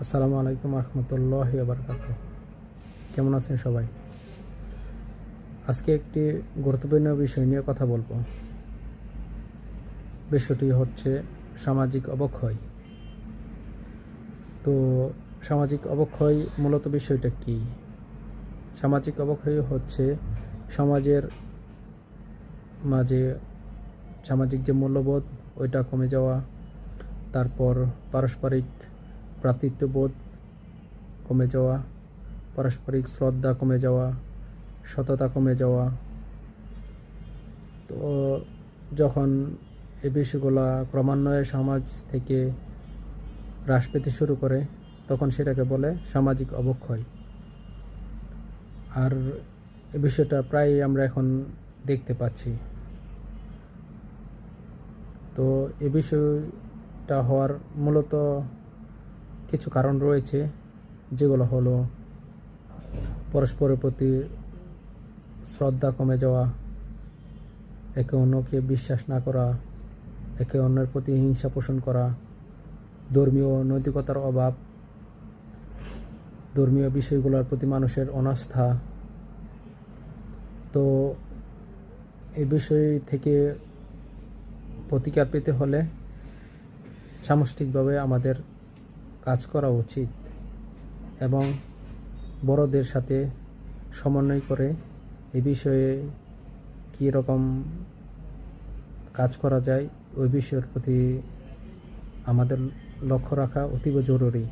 আসসালামু আলাইকুম রহমতুল্লাহ বারকাত কেমন আছেন সবাই? আজকে একটি গুরুত্বপূর্ণ বিষয় নিয়ে কথা বলব। বিষয়টি হচ্ছে সামাজিক অবক্ষয়। তো সামাজিক অবক্ষয় মূলত বিষয়টা কি? সামাজিক অবক্ষয় হচ্ছে সমাজের মাঝে সামাজিক যে মূল্যবোধ, ওইটা কমে যাওয়া, তারপর পারস্পরিক ভ্রাতৃত্ববোধ কমে যাওয়া, পারস্পরিক শ্রদ্ধা কমে যাওয়া, সততা কমে যাওয়া। তো যখন এই বিষয়গুলো ক্রমান্বয়ে সমাজ থেকে হ্রাস পেতে শুরু করে, তখন সেটাকে বলে সামাজিক অবক্ষয়। আর এ বিষয়টা প্রায় আমরা এখন দেখতে পাচ্ছি। তো এ বিষয়টা হওয়ার মূলত কিছু কারণ রয়েছে, যেগুলো হলো পরস্পরের প্রতি শ্রদ্ধা কমে যাওয়া, একে অন্যকে বিশ্বাস না করা, একে অন্যের প্রতি হিংসা পোষণ করা, ধর্মীয় নৈতিকতার অভাব, ধর্মীয় বিষয়গুলোর প্রতি মানুষের অনাস্থা। তো এই বিষয় থেকে প্রতিকার পেতে হলে সামষ্টিকভাবে আমাদের কাজ করা উচিত এবং বড়দের সাথে সমন্বয় করে এ বিষয়ে কী রকম কাজ করা যায়, ওই বিষয়ের প্রতি আমাদের লক্ষ্য রাখা অতীব জরুরি।